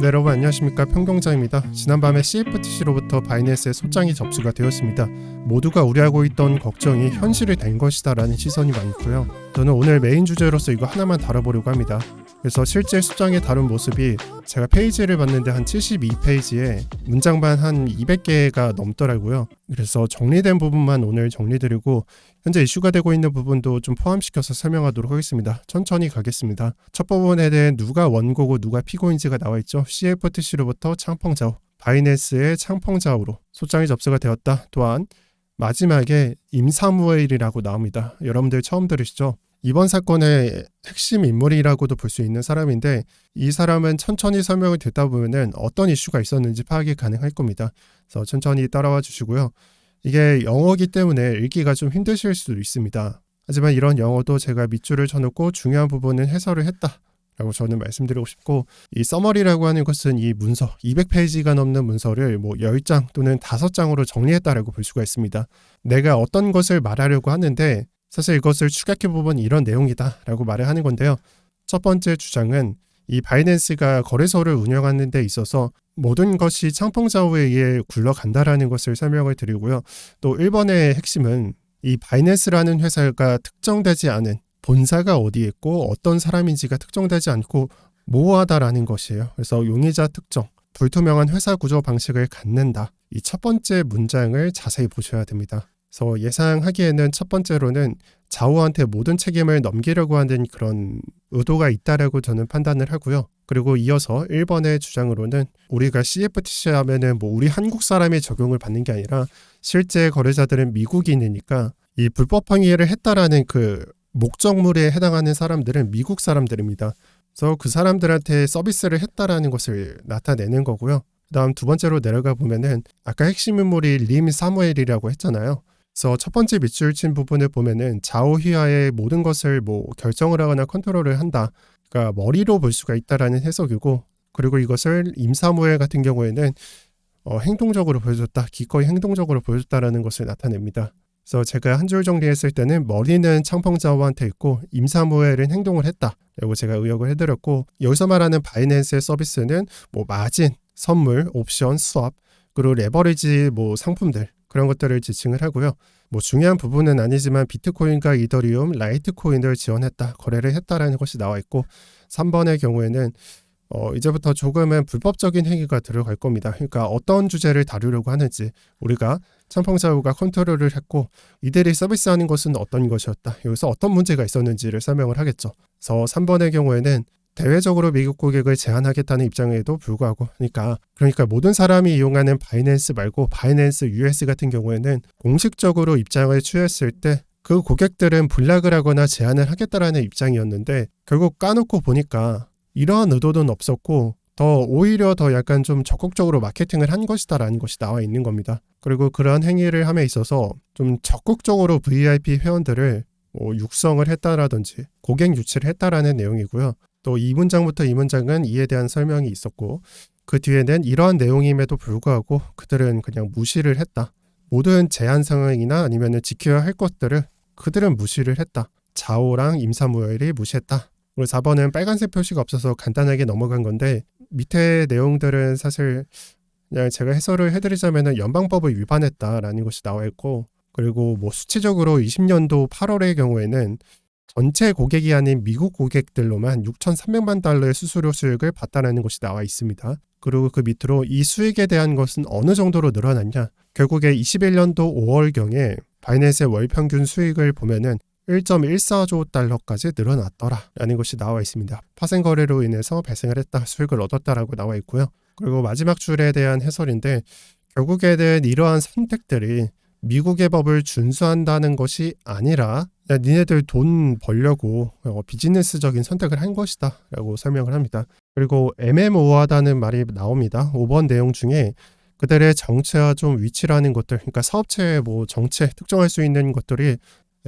네, 여러분 안녕하십니까 평경자입니다. 지난밤에 CFTC로부터 바이낸스의 소장이 접수가 되었습니다. 모두가 우려하고 있던 걱정이 현실이 된 것이다라는 시선이 많고요. 저는 오늘 메인 주제로서 이거 하나만 다뤄보려고 합니다. 그래서 실제 수장에 다룬 모습이 제가 페이지를 봤는데 한 72페이지에 문장만 한 200개가 넘더라고요. 그래서 정리된 부분만 오늘 정리드리고 현재 이슈가 되고 있는 부분도 좀 포함시켜서 설명하도록 하겠습니다. 천천히 가겠습니다. 첫 부분에 대해 누가 원고고 누가 피고인지가 나와 있죠. CFTC로부터 창펑자오, 바이낸스의 창펑자오로 소장이 접수가 되었다. 또한 마지막에 임사무엘이라고 나옵니다. 여러분들 처음 들으시죠? 이번 사건의 핵심 인물이라고도 볼 수 있는 사람인데 이 사람은 천천히 설명을 듣다 보면은 어떤 이슈가 있었는지 파악이 가능할 겁니다. 그래서 천천히 따라와 주시고요. 이게 영어기 때문에 읽기가 좀 힘드실 수도 있습니다. 하지만 이런 영어도 제가 밑줄을 쳐놓고 중요한 부분은 해설을 했다. 라고 저는 말씀드리고 싶고 이 서머리라고 하는 것은 이 문서 200페이지가 넘는 문서를 뭐 10장 또는 5장으로 정리했다라고 볼 수가 있습니다. 내가 어떤 것을 말하려고 하는데 사실 이것을 축약해 보면 이런 내용이다라고 말을 하는 건데요. 첫 번째 주장은 이 바이낸스가 거래소를 운영하는 데 있어서 모든 것이 창펑자오에 의해 굴러간다라는 것을 설명을 드리고요. 또 1번의 핵심은 이 바이낸스라는 회사가 특정되지 않은 본사가 어디에 있고 어떤 사람인지가 특정되지 않고 모호하다라는 것이에요. 그래서 용의자 특정, 불투명한 회사 구조 방식을 갖는다. 이 첫 번째 문장을 자세히 보셔야 됩니다. 그래서 예상하기에는 첫 번째로는 자오한테 모든 책임을 넘기려고 하는 그런 의도가 있다라고 저는 판단을 하고요. 그리고 이어서 1번의 주장으로는 우리가 CFTC 하면은 뭐 우리 한국 사람이 적용을 받는 게 아니라 실제 거래자들은 미국인이니까 이 불법 행위를 했다라는 그 목적물에 해당하는 사람들은 미국 사람들입니다. 그래서 그 사람들한테 서비스를 했다라는 것을 나타내는 거고요. 그다음 두 번째로 내려가 보면은 아까 핵심 인물이 림 사무엘이라고 했잖아요. 그래서 첫 번째 밑줄 친 부분을 보면은 자오휘하의 모든 것을 뭐 결정을 하거나 컨트롤을 한다. 그러니까 머리로 볼 수가 있다라는 해석이고 그리고 이것을 임사무엘 같은 경우에는 어, 행동적으로 보여줬다. 기꺼이 행동적으로 보여줬다라는 것을 나타냅니다. 그래서 제가 한 줄 정리했을 때는 머리는 창펑자오한테 있고 임사무엘은 행동을 했다. 라고 제가 의역을 해드렸고 여기서 말하는 바이낸스의 서비스는 뭐 마진, 선물, 옵션, 수압, 그리고 레버리지 뭐 상품들 그런 것들을 지칭을 하고요. 뭐 중요한 부분은 아니지만 비트코인과 이더리움, 라이트코인을 지원했다, 거래를 했다라는 것이 나와 있고 3번의 경우에는 어, 이제부터 조금은 불법적인 행위가 들어갈 겁니다. 그러니까 어떤 주제를 다루려고 하는지 우리가 참펑자우가 컨트롤을 했고 이들이 서비스하는 것은 어떤 것이었다. 여기서 어떤 문제가 있었는지를 설명을 하겠죠. 그래서 3번의 경우에는 대외적으로 미국 고객을 제한하겠다는 입장에도 불구하고 그러니까 그러니까 모든 사람이 이용하는 바이낸스 말고 바이낸스 US 같은 경우에는 공식적으로 입장을 취했을 때 그 고객들은 불락을 하거나 제한을 하겠다라는 입장이었는데 결국 까놓고 보니까 이러한 의도는 없었고 더 오히려 더 약간 좀 적극적으로 마케팅을 한 것이다라는 것이 나와 있는 겁니다. 그리고 그러한 행위를 함에 있어서 좀 적극적으로 VIP 회원들을 뭐 육성을 했다라든지 고객 유치를 했다라는 내용이고요. 또이 문장부터 이 문장은 이에 대한 설명이 있었고 그 뒤에는 이러한 내용임에도 불구하고 그들은 그냥 무시를 했다. 모든 제한 상황이나 아니면 지켜야 할 것들을 그들은 무시를 했다. 자오랑 임사무엘이 무시했다. 그리고 4번은 빨간색 표시가 없어서 간단하게 넘어간 건데 밑에 내용들은 사실 그냥 제가 해설을 해드리자면은 연방법을 위반했다라는 것이 나와 있고 그리고 뭐 수치적으로 20년도 8월의 경우에는 전체 고객이 아닌 미국 고객들로만 6,300만 달러의 수수료 수익을 봤다는 것이 나와 있습니다. 그리고 그 밑으로 이 수익에 대한 것은 어느 정도로 늘어났냐? 결국에 21년도 5월경에 바이낸스의 월 평균 수익을 보면은 1.14조 달러까지 늘어났더라라는 것이 나와 있습니다. 파생 거래로 인해서 발생을 했다, 수익을 얻었다라고 나와 있고요. 그리고 마지막 줄에 대한 해설인데 결국에는 이러한 선택들이 미국의 법을 준수한다는 것이 아니라 야, 니네들 돈 벌려고 어, 비즈니스적인 선택을 한 것이다 라고 설명을 합니다. 그리고 애매모호하다는 말이 나옵니다. 5번 내용 중에 그들의 정체와 좀 위치라는 것들, 그러니까 사업체의 뭐 정체, 특정할 수 있는 것들이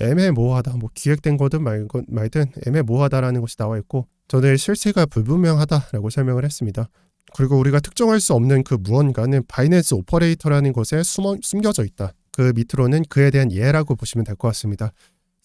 애매모호하다, 뭐 기획된 거든 말, 말든 애매모호하다라는 것이 나와 있고 저는 실체가 불분명하다라고 설명을 했습니다. 그리고 우리가 특정할 수 없는 그 무언가는 바이낸스 오퍼레이터라는 것에 숨어, 숨겨져 있다. 그 밑으로는 그에 대한 예라고 보시면 될 것 같습니다.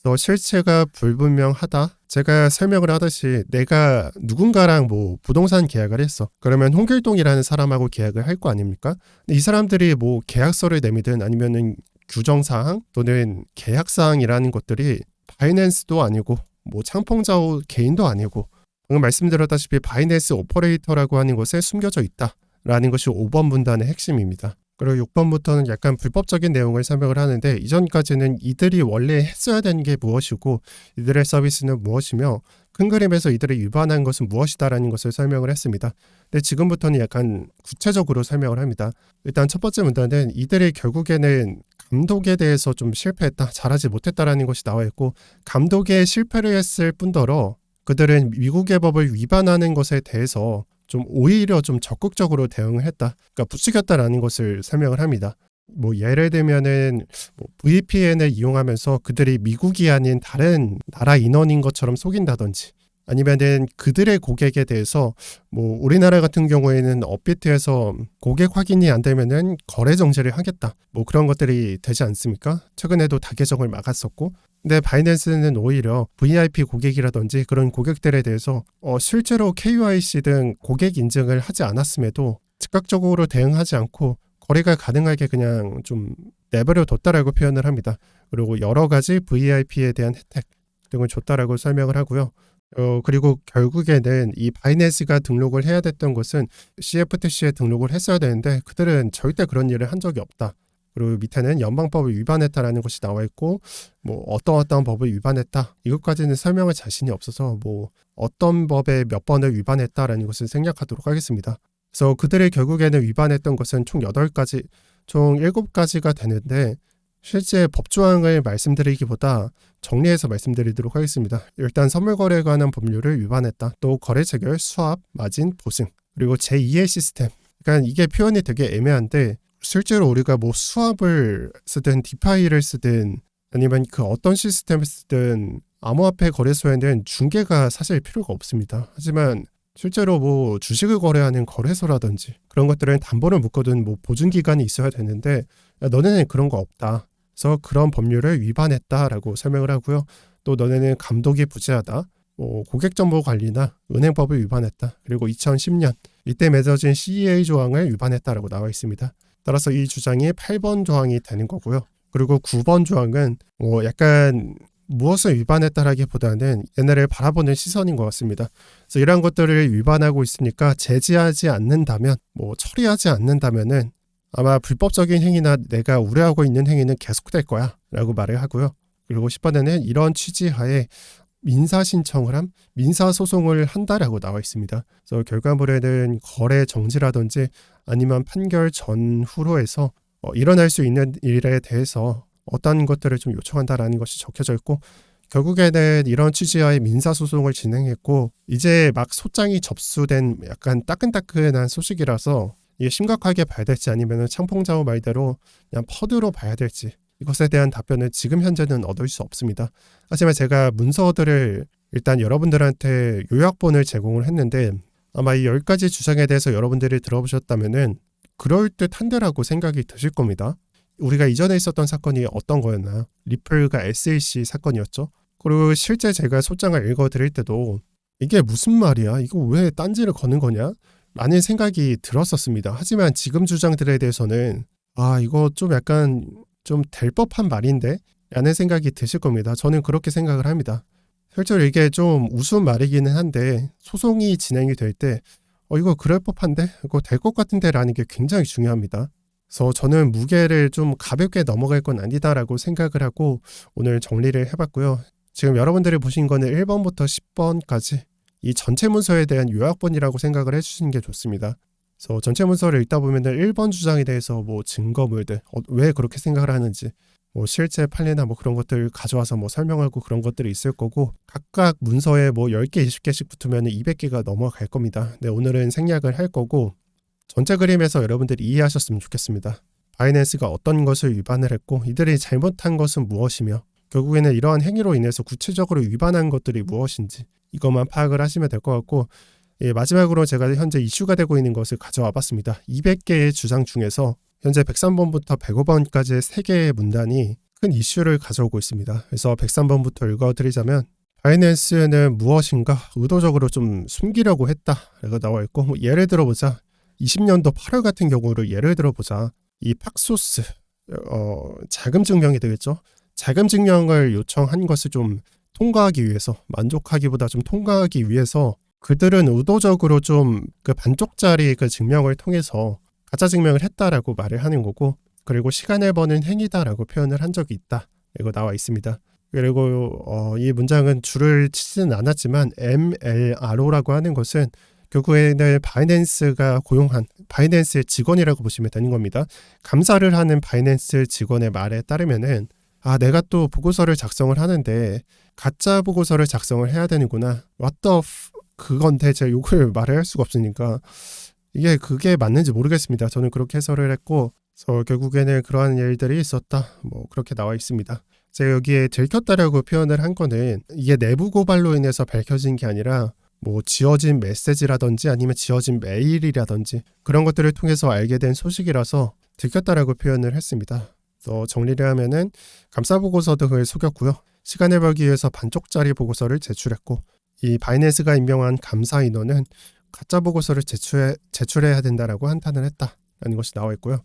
그래서 실체가 불분명하다 제가 설명을 하듯이 내가 누군가랑 뭐 부동산 계약을 했어. 그러면 홍길동이라는 사람하고 계약을 할 거 아닙니까? 이 사람들이 뭐 계약서를 내미든 아니면은 규정사항 또는 계약사항이라는 것들이 바이낸스도 아니고 뭐 창펑자오 개인도 아니고 방금 말씀드렸다시피 바이낸스 오퍼레이터라고 하는 곳에 숨겨져 있다 라는 것이 5번 문단의 핵심입니다. 그리고 6번부터는 약간 불법적인 내용을 설명을 하는데 이전까지는 이들이 원래 했어야 되는 게 무엇이고 이들의 서비스는 무엇이며 큰 그림에서 이들이 위반한 것은 무엇이다라는 것을 설명을 했습니다. 근데 지금부터는 약간 구체적으로 설명을 합니다. 일단 첫 번째 문단은 이들이 결국에는 감독에 대해서 좀 실패했다, 잘하지 못했다라는 것이 나와 있고 감독에 실패를 했을 뿐더러 그들은 미국의 법을 위반하는 것에 대해서 좀 오히려 좀 적극적으로 대응을 했다. 그러니까 부추겼다라는 것을 설명을 합니다. 뭐 예를 들면은 뭐 VPN을 이용하면서 그들이 미국이 아닌 다른 나라 인원인 것처럼 속인다든지 아니면은 그들의 고객에 대해서 뭐 우리나라 같은 경우에는 업비트에서 고객 확인이 안 되면은 거래 정지를 하겠다. 뭐 그런 것들이 되지 않습니까? 최근에도 다계정을 막았었고 근데 바이낸스는 오히려 VIP 고객이라든지 그런 고객들에 대해서 어, 실제로 KYC 등 고객 인증을 하지 않았음에도 즉각적으로 대응하지 않고 거래가 가능하게 그냥 좀 내버려 뒀다라고 표현을 합니다. 그리고 여러 가지 VIP에 대한 혜택 등을 줬다라고 설명을 하고요. 어, 그리고 결국에는 이 바이낸스가 등록을 해야 됐던 것은 CFTC에 등록을 했어야 되는데 그들은 절대 그런 일을 한 적이 없다. 그리고 밑에는 연방법을 위반했다라는 것이 나와 있고 뭐 어떤 어떤 법을 위반했다 이것까지는 설명할 자신이 없어서 뭐 어떤 법에 몇 번을 위반했다라는 것을 생략하도록 하겠습니다. 그래서 그들이 결국에는 위반했던 것은 총 8가지 총 7가지가 되는데 실제 법조항을 말씀드리기보다 정리해서 말씀드리도록 하겠습니다. 일단 선물 거래에 관한 법률을 위반했다. 또 거래 체결, 수합, 마진, 보증. 그리고 제2의 시스템. 그러니까 이게 표현이 되게 애매한데 실제로 우리가 뭐 수압을 쓰든 디파이를 쓰든 아니면 그 어떤 시스템을 쓰든 암호화폐 거래소에는 중개가 사실 필요가 없습니다. 하지만 실제로 뭐 주식을 거래하는 거래소라든지 그런 것들은 담보를 묶어둔 뭐 보증 기간이 있어야 되는데 야, 너네는 그런 거 없다. 그래서 그런 법률을 위반했다라고 설명을 하고요. 또 너네는 감독이 부재하다. 뭐 고객 정보 관리나 은행법을 위반했다. 그리고 2010년 이때 맺어진 CEA 조항을 위반했다라고 나와 있습니다. 따라서 이 주장이 8번 조항이 되는 거고요. 그리고 9번 조항은 뭐 약간 무엇을 위반했다라기보다는 얘네를 바라보는 시선인 것 같습니다. 그래서 이러한 것들을 위반하고 있으니까 제지하지 않는다면, 뭐 처리하지 않는다면은 아마 불법적인 행위나 내가 우려하고 있는 행위는 계속될 거야 라고 말을 하고요. 그리고 10번에는 이런 취지하에 민사 신청을 함, 민사 소송을 한다라고 나와 있습니다. 그래서 결과물에는 거래 정지라든지 아니면 판결 전후로 해서 어, 일어날 수 있는 일에 대해서 어떤 것들을 좀 요청한다라는 것이 적혀져 있고 결국에는 이런 취지하에 민사 소송을 진행했고 이제 막 소장이 접수된 약간 따끈따끈한 소식이라서 이게 심각하게 봐야 될지 아니면 창풍자오 말대로 그냥 퍼드로 봐야 될지 이것에 대한 답변은 지금 현재는 얻을 수 없습니다. 하지만 제가 문서들을 일단 여러분들한테 요약본을 제공을 했는데 아마 이 10가지 주장에 대해서 여러분들이 들어보셨다면은 그럴듯한데라고 생각이 드실 겁니다. 우리가 이전에 있었던 사건이 어떤 거였나요? 리플과 SAC 사건이었죠. 그리고 실제 제가 소장을 읽어드릴 때도 이게 무슨 말이야? 이거 왜 딴지를 거는 거냐? 라는 생각이 들었었습니다. 하지만 지금 주장들에 대해서는 아 이거 좀 약간 좀 될 법한 말인데? 라는 생각이 드실 겁니다. 저는 그렇게 생각을 합니다. 실제로 이게 좀 우스운 말이기는 한데 소송이 진행이 될 때 어, 이거 그럴 법한데? 이거 될 것 같은데? 라는 게 굉장히 중요합니다. 그래서 저는 무게를 좀 가볍게 넘어갈 건 아니다라고 생각을 하고 오늘 정리를 해봤고요. 지금 여러분들이 보신 거는 1번부터 10번까지 이 전체 문서에 대한 요약본이라고 생각을 해주시는 게 좋습니다. 그래서 전체 문서를 읽다 보면은 1번 주장에 대해서 뭐 증거물들 어, 왜 그렇게 생각을 하는지 뭐 실제 판례나 뭐 그런 것들 가져와서 뭐 설명하고 그런 것들이 있을 거고 각각 문서에 뭐 10개, 20개씩 붙으면 200개가 넘어갈 겁니다. 네, 오늘은 생략을 할 거고 전체 그림에서 여러분들이 이해하셨으면 좋겠습니다. 바이낸스가 어떤 것을 위반을 했고 이들이 잘못한 것은 무엇이며 결국에는 이러한 행위로 인해서 구체적으로 위반한 것들이 무엇인지 이것만 파악을 하시면 될 것 같고 예, 마지막으로 제가 현재 이슈가 되고 있는 것을 가져와 봤습니다. 200개의 주장 중에서 현재 103번부터 105번까지의 3개의 문단이 큰 이슈를 가져오고 있습니다. 그래서 103번부터 읽어드리자면 바이낸스는 무엇인가 의도적으로 좀 숨기려고 했다 라고 나와 있고 뭐 예를 들어보자 20년도 8월 같은 경우를 예를 들어보자 이 팍소스 어, 자금 증명이 되겠죠 자금 증명을 요청한 것을 좀 통과하기 위해서 만족하기보다 좀 통과하기 위해서 그들은 의도적으로 좀 그 반쪽짜리 그 증명을 통해서 가짜 증명을 했다라고 말을 하는 거고 그리고 시간을 버는 행위다라고 표현을 한 적이 있다. 이거 나와 있습니다. 그리고 어, 이 문장은 줄을 치지는 않았지만 MLRO라고 하는 것은 결국에는 바이낸스가 고용한 바이낸스의 직원이라고 보시면 되는 겁니다. 감사를 하는 바이낸스 직원의 말에 따르면은 아 내가 또 보고서를 작성을 하는데 가짜 보고서를 작성을 해야 되는구나. What the. 그건데 제가 욕을 말을 할 수가 없으니까 이게 그게 맞는지 모르겠습니다. 저는 그렇게 해설을 했고 그래서 결국에는 그러한 일들이 있었다. 뭐 그렇게 나와 있습니다. 제가 여기에 들켰다라고 표현을 한 거는 이게 내부 고발로 인해서 밝혀진 게 아니라 뭐 지어진 메시지라든지 아니면 지어진 메일이라든지 그런 것들을 통해서 알게 된 소식이라서 들켰다라고 표현을 했습니다. 그래서 정리를 하면은 감사 보고서 등을 속였고요. 시간을 벌기 위해서 반쪽짜리 보고서를 제출했고 이 바이낸스가 임명한 감사 인원은 가짜 보고서를 제출해, 제출해야 된다라고 한탄을 했다라는 것이 나와 있고요.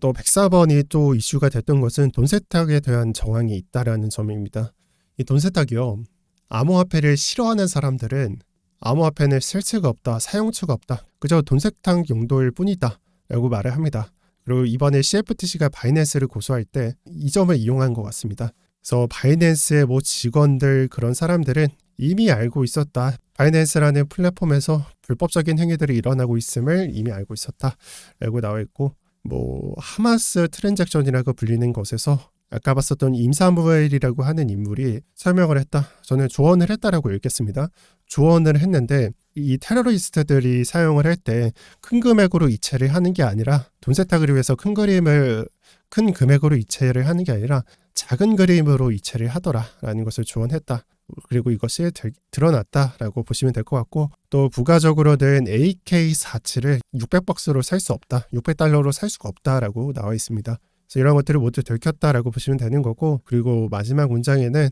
또 104번이 또 이슈가 됐던 것은 돈 세탁에 대한 정황이 있다라는 점입니다. 이 돈 세탁이요. 암호화폐를 싫어하는 사람들은 암호화폐는 실체가 없다, 사용처가 없다, 그저 돈 세탁 용도일 뿐이다 라고 말을 합니다. 그리고 이번에 CFTC가 바이낸스를 고소할 때 이 점을 이용한 것 같습니다. 그래서 바이낸스의 뭐 직원들 그런 사람들은 이미 알고 있었다. 바이낸스라는 플랫폼에서 불법적인 행위들이 일어나고 있음을 이미 알고 있었다 라고 나와 있고 뭐 하마스 트랜잭션이라고 불리는 것에서 아까 봤었던 임사무엘이라고 하는 인물이 설명을 했다. 저는 조언을 했다라고 읽겠습니다. 조언을 했는데 이 테러리스트들이 사용을 할 때 큰 금액으로 이체를 하는 게 아니라 돈 세탁을 위해서 큰 그림을 큰 금액으로 이체를 하는 게 아니라 작은 그림으로 이체를 하더라라는 것을 조언했다. 그리고 이것이 들, 드러났다라고 보시면 될 것 같고 또 부가적으로 는 AK47을 600박스로 살 수 없다. 600달러로 살 수가 없다라고 나와 있습니다. 그래서 이런 것들을 모두 들켰다라고 보시면 되는 거고 그리고 마지막 문장에는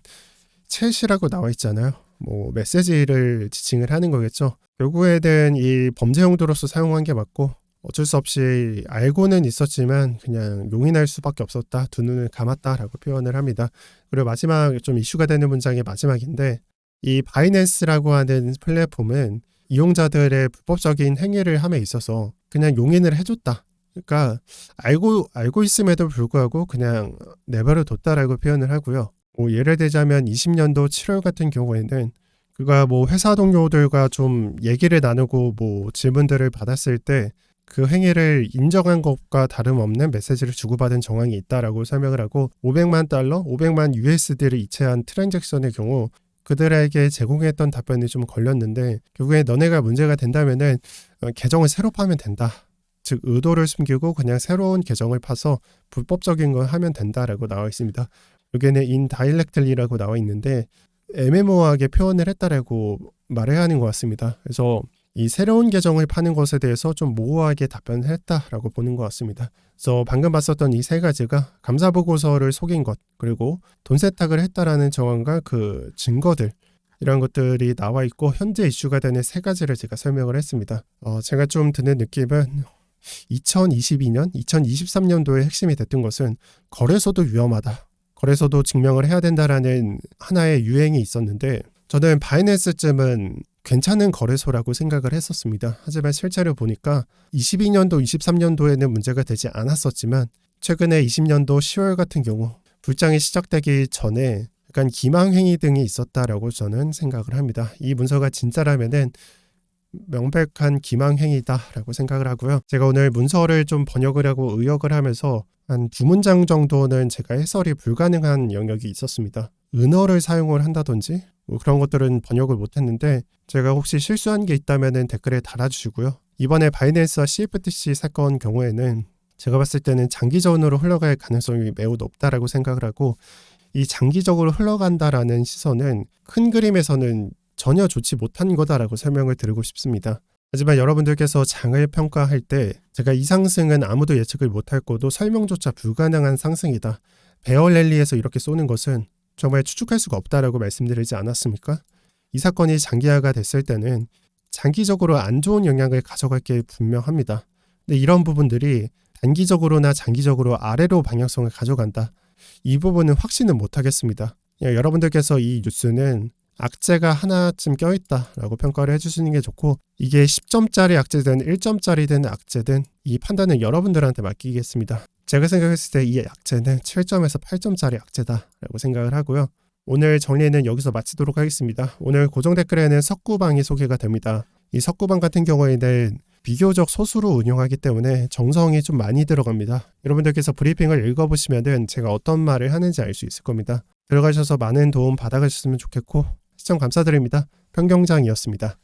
챗이라고 나와 있잖아요. 뭐 메시지를 지칭을 하는 거겠죠. 결국에는 이 범죄 용도로서 사용한 게 맞고 어쩔 수 없이 알고는 있었지만 그냥 용인할 수밖에 없었다. 두 눈을 감았다라고 표현을 합니다. 그리고 마지막 좀 이슈가 되는 문장의 마지막인데 이 바이낸스라고 하는 플랫폼은 이용자들의 불법적인 행위를 함에 있어서 그냥 용인을 해줬다. 그러니까 알고 알고 있음에도 불구하고 그냥 내버려 뒀다라고 표현을 하고요. 뭐 예를 들자면 20년도 7월 같은 경우에는 그가 뭐 회사 동료들과 좀 얘기를 나누고 뭐 질문들을 받았을 때 그 행위를 인정한 것과 다름없는 메시지를 주고받은 정황이 있다라고 설명을 하고 500만 달러, 500만 USD를 이체한 트랜잭션의 경우 그들에게 제공했던 답변이 좀 걸렸는데 결국에 너네가 문제가 된다면은 어, 계정을 새로 파면 된다. 즉 의도를 숨기고 그냥 새로운 계정을 파서 불법적인 걸 하면 된다라고 나와 있습니다. 여기에는 인다일렉틀리라고 나와 있는데 애매모호하게 표현을 했다라고 말해야 하는 것 같습니다. 그래서 이 새로운 계정을 파는 것에 대해서 좀 모호하게 답변을 했다라고 보는 것 같습니다. 그래서 방금 봤었던 이 세 가지가 감사 보고서를 속인 것 그리고 돈 세탁을 했다라는 정황과 그 증거들 이런 것들이 나와 있고 현재 이슈가 되는 세 가지를 제가 설명을 했습니다. 어, 제가 좀 드는 느낌은 2022년, 2023년도에 핵심이 됐던 것은 거래소도 위험하다. 거래소도 증명을 해야 된다라는 하나의 유행이 있었는데 저는 바이낸스쯤은 괜찮은 거래소라고 생각을 했었습니다. 하지만 실제로 보니까 22년도, 23년도에는 문제가 되지 않았었지만 최근에 20년도 10월 같은 경우 불장이 시작되기 전에 약간 기망행위 등이 있었다라고 저는 생각을 합니다. 이 문서가 진짜라면은 명백한 기망행위다라고 생각을 하고요. 제가 오늘 문서를 좀 번역을 하고 의역을 하면서 한 두 문장 정도는 제가 해설이 불가능한 영역이 있었습니다. 은어를 사용을 한다든지 뭐 그런 것들은 번역을 못했는데 제가 혹시 실수한 게 있다면 댓글에 달아주시고요. 이번에 바이낸스와 CFTC 사건 경우에는 제가 봤을 때는 장기전으로 흘러갈 가능성이 매우 높다라고 생각을 하고 이 장기적으로 흘러간다라는 시선은 큰 그림에서는 전혀 좋지 못한 거다라고 설명을 드리고 싶습니다. 하지만 여러분들께서 장을 평가할 때 제가 이 상승은 아무도 예측을 못할 거도 설명조차 불가능한 상승이다. 베어 랠리에서 이렇게 쏘는 것은 정말 추측할 수가 없다라고 말씀드리지 않았습니까? 이 사건이 장기화가 됐을 때는 장기적으로 안 좋은 영향을 가져갈 게 분명합니다. 근데 이런 부분들이 단기적으로나 장기적으로 아래로 방향성을 가져간다. 이 부분은 확신은 못하겠습니다. 그냥 여러분들께서 이 뉴스는 악재가 하나쯤 껴있다라고 평가를 해주시는 게 좋고 이게 10점짜리 악재든 1점짜리든 악재든 이 판단은 여러분들한테 맡기겠습니다. 제가 생각했을 때이 악재는 7점에서 8점짜리 악재다라고 생각을 하고요. 오늘 정리는 여기서 마치도록 하겠습니다. 오늘 고정 댓글에는 석구방이 소개가 됩니다. 이 석구방 같은 경우에는 비교적 소수로 운영하기 때문에 정성이 좀 많이 들어갑니다. 여러분들께서 브리핑을 읽어보시면 제가 어떤 말을 하는지 알 수 있을 겁니다. 들어가셔서 많은 도움 받아가셨으면 좋겠고 시청 감사드립니다. 평경장이었습니다.